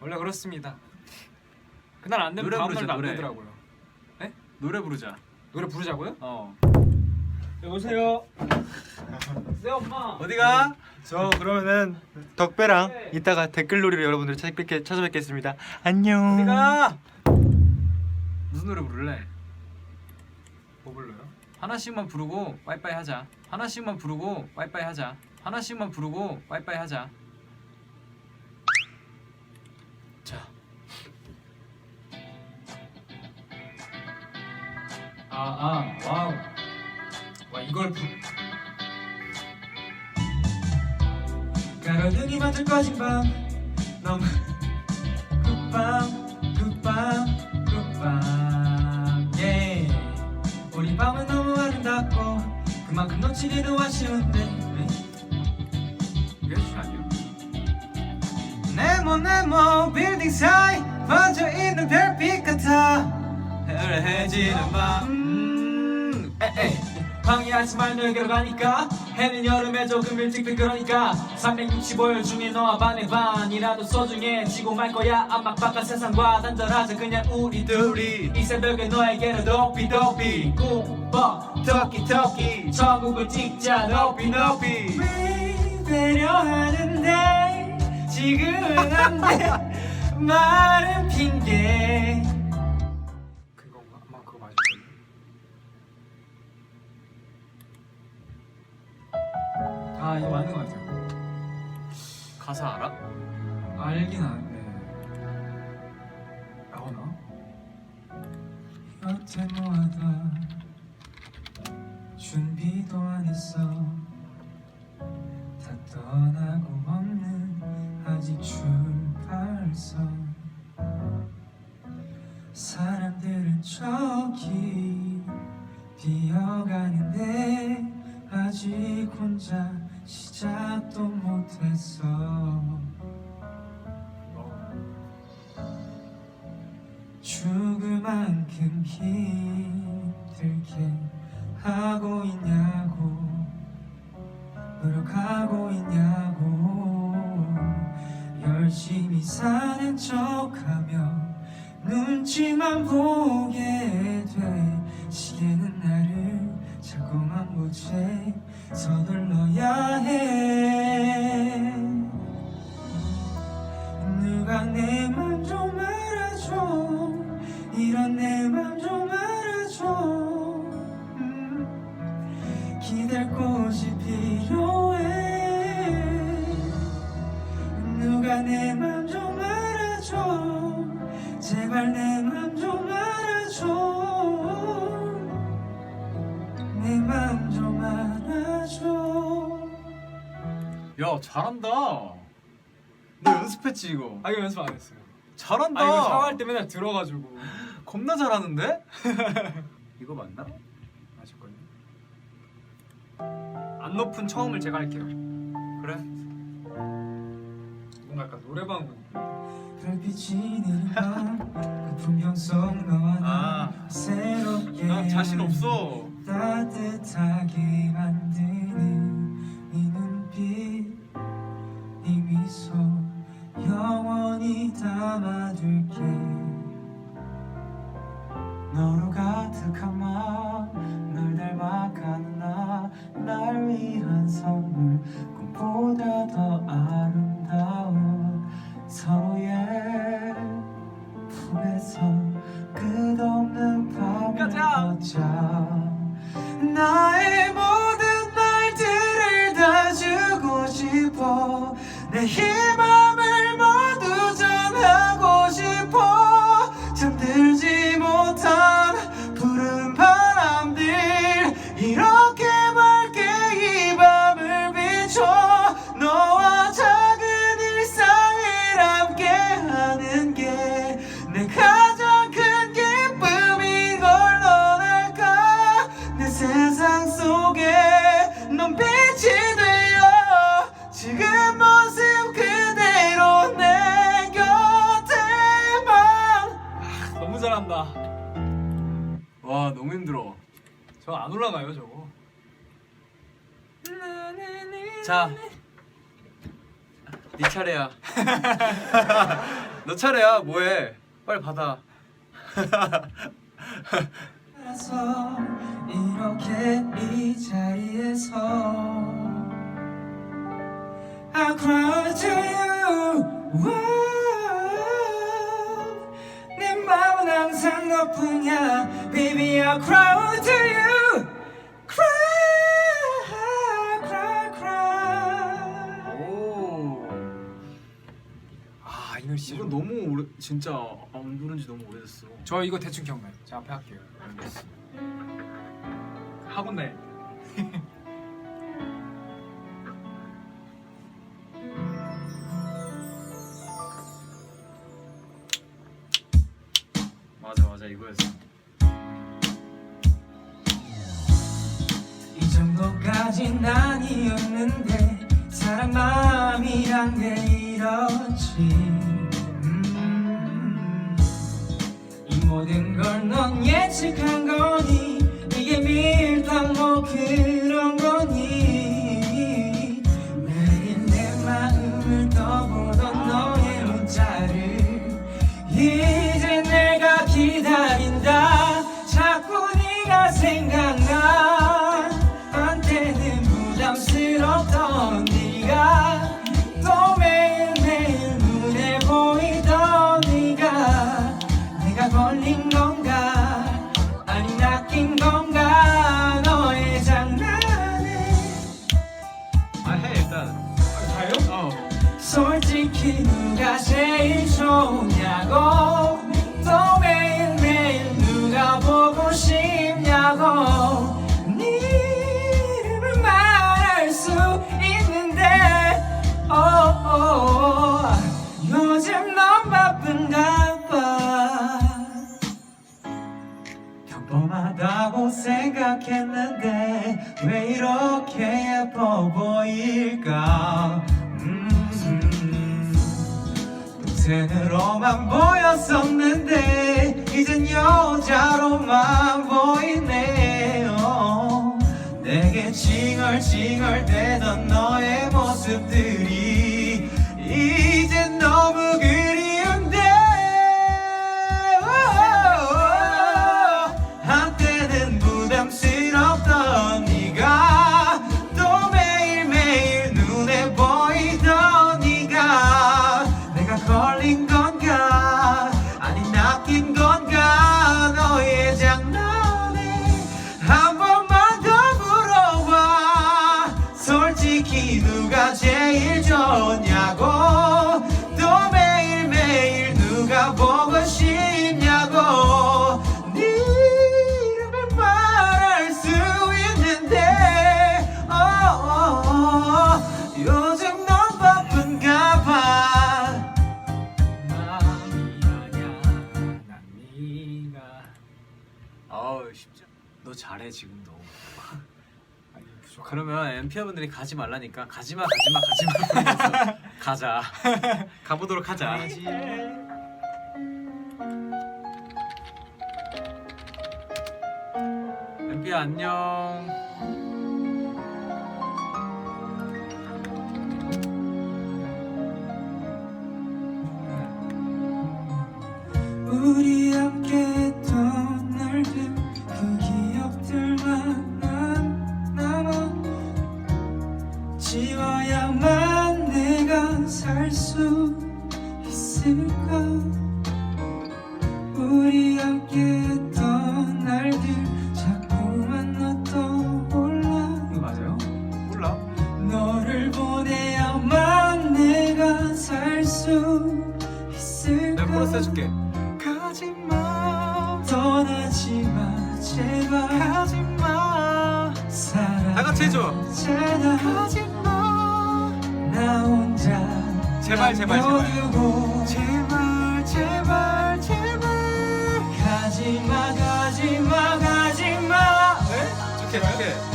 원래 그렇습니다. 그날 안 되면 노래 다음 부르자, 날도 안 노래. 되더라고요. 노래 부르자. 노래 부르자고요? 어. 여보세요. 네 엄마. 어디가? 저 그러면은 덕배랑 이따가 댓글놀이로 여러분들 찾아뵙겠, 찾아뵙겠습니다. 안녕. 어디가? 무슨 노래 부를래? 뭐 불러요? 하나씩만 부르고 빠이빠이 하자. 하나씩만 부르고 빠이빠이 하자. 하나씩만 부르고 빠이빠이 하자. 자, 아, 아, 와우. 와, 이걸 부... 가로 등이 만져 꺼진 밤 너무 굿밤 굿밤 굿밤 예 우리 밤은 너무 아름답고 그만큼 놓치기도 아쉬운데? 네모 네모 빌딩 사이 번져 있는 별빛 같아 해지는 밤. 음, 에에 방해하지 말 너에게로 가니까 해는 여름에 조금 일찍 비 그러니까 365일 중에 너와 반의 반이라도 소중해지고 말 거야. 암막박한 세상과 단절하자 그냥 우리 둘이. 이 새벽에 너에게로 높이 높이 꿈꿔 토끼 토끼 천국을 찍자 높이 높이 되려 하는데 지금은 안돼. 말은 핑계 아 이거 맞는 것 같아요. 가사 알아? 알긴 아는데 나오나? 여태 모아다 준비도 안 했어 다 떠나고 없는 아직 출발선 사람들은 저기 뛰어가는데 아직 혼자 시작도 못했어 죽을 만큼 힘들게 하고 있냐고 노력하고 있냐고. 열심히 사는 척하며 눈치만 보게 돼. 시계는 나를 자꾸만 보채 서둘러야 해. 누가 내 맘 좀 알아줘. 이런 내 야 잘한다. 너 연습했지 이거? 아 이거 연습 안 했어요 잘한다. 아 이거 샤워할 때 맨날 들어가지고 겁나 잘하는데? 이거 맞나? 아실걸요? 안 높은 처음을 제가 할게요 그래. 뭔가 약간 노래방 별빛이 내린 밤 풍경 속 너와 나 아. 새롭게 나 자신 없어. 따뜻하게 만드는 걷자 나 자, 네 차례야. 너 차례야. 뭐해? 빨리 받아. 알아서 이렇게 이 자리에서 I cry to you. Wow. 내 마음은 항상 너뿐이야. Baby I cry to you 이거 너무 오래 진짜 안 부른 지 너무 오래됐어 저 이거 대충 기억나요. 제가 앞에 할게요. 알겠어 하곤네. 맞아 맞아 이거였어 이 정도까진 아니었는데 사랑 마음이란 게 이렇지 모든 걸 넌 예측한 거니. 이게 밀당 뭐그 생각했는데 왜 이렇게 예뻐 보일까? 음, 동생으로만 보였었는데 이젠 여자로만 보이네 요. 내게 칭얼칭얼대던 너의 모습들이 내가 해 지금도. 그러면 엠피아 분들이 가지 말라니까 가지마 가지마 가지마 그러면서 가자. 가보도록 하자. 엠피아 안녕 살 수 있을까? 우리 함께 했던 날들 자꾸만 너 떠올라. 이거 맞아요? 몰라. 너를 보내야만 내가 살 수 있을까? 내가 코러스 해줄게. 가지마. 떠나지 마 제발. 가지마. 사랑 다 같이 해줘. 가지마 나 혼자 제발, 제발, 제발. 제발 제발 제발. 가지마 가지마 가지마. 좋게 좋게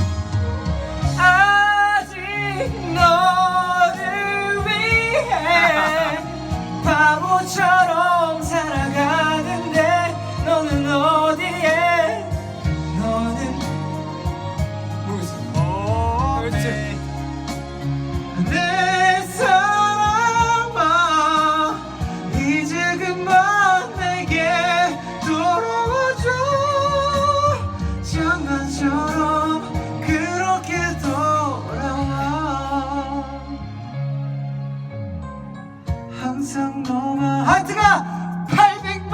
항상 너만 하트가 800만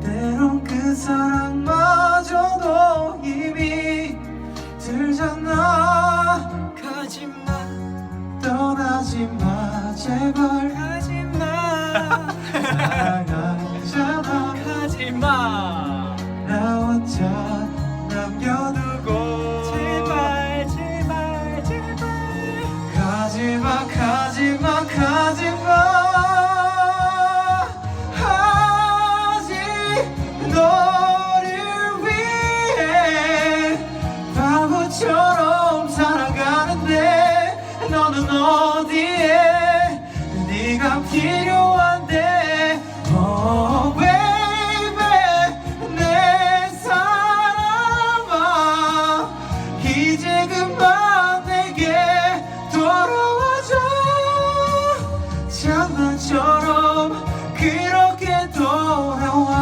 때론 그 사랑마저도 힘이 들잖아. 가지마. 떠나지마 제발. 가지마. 사랑하잖아. 하지마 어디에 네가 필요한데? Oh baby 내 사랑아 이제 그만 내게 돌아와줘. 장난처럼 그렇게 돌아와.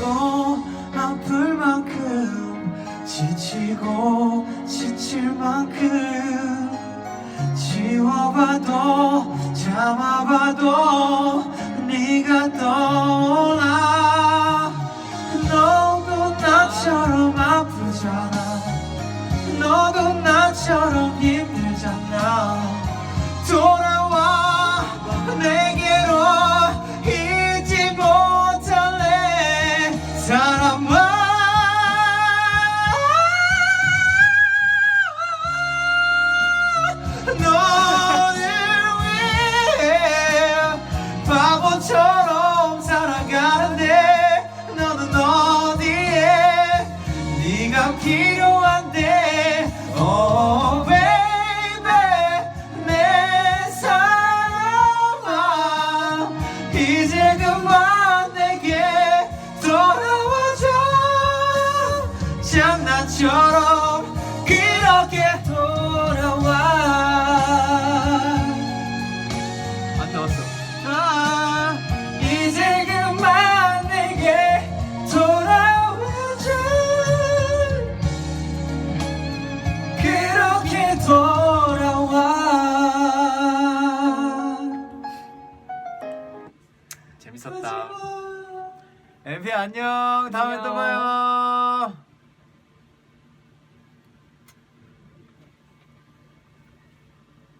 꼭 아플 만큼 지치고 지칠 만큼 지워봐도 참아봐도 네가 떠올라. 너도 나처럼 아프잖아. 너도 나처럼 힘들잖아. 돌 안녕. 다음에 또